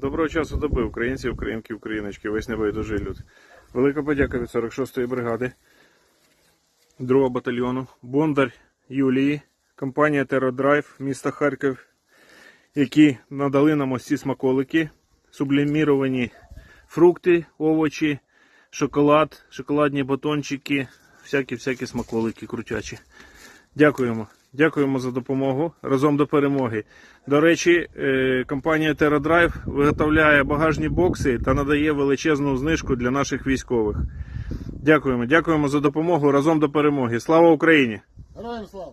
Доброго часу доби, українці, українки, україночки, весь небайдужий люд. Велика подяка від 46-ї бригади, 2 батальйону, Бондар Юлії, компанія Терродрайв міста Харків, які надали нам ось ці смаколики, субліміровані фрукти, овочі, шоколад, шоколадні батончики, всякі-всякі смаколики крутячі. Дякуємо. Дякуємо за допомогу. Разом до перемоги. До речі, е, компанія TerraDrive виготовляє багажні бокси та надає величезну знижку для наших військових. Дякуємо. Дякуємо за допомогу. Разом до перемоги. Слава Україні! Героям слава!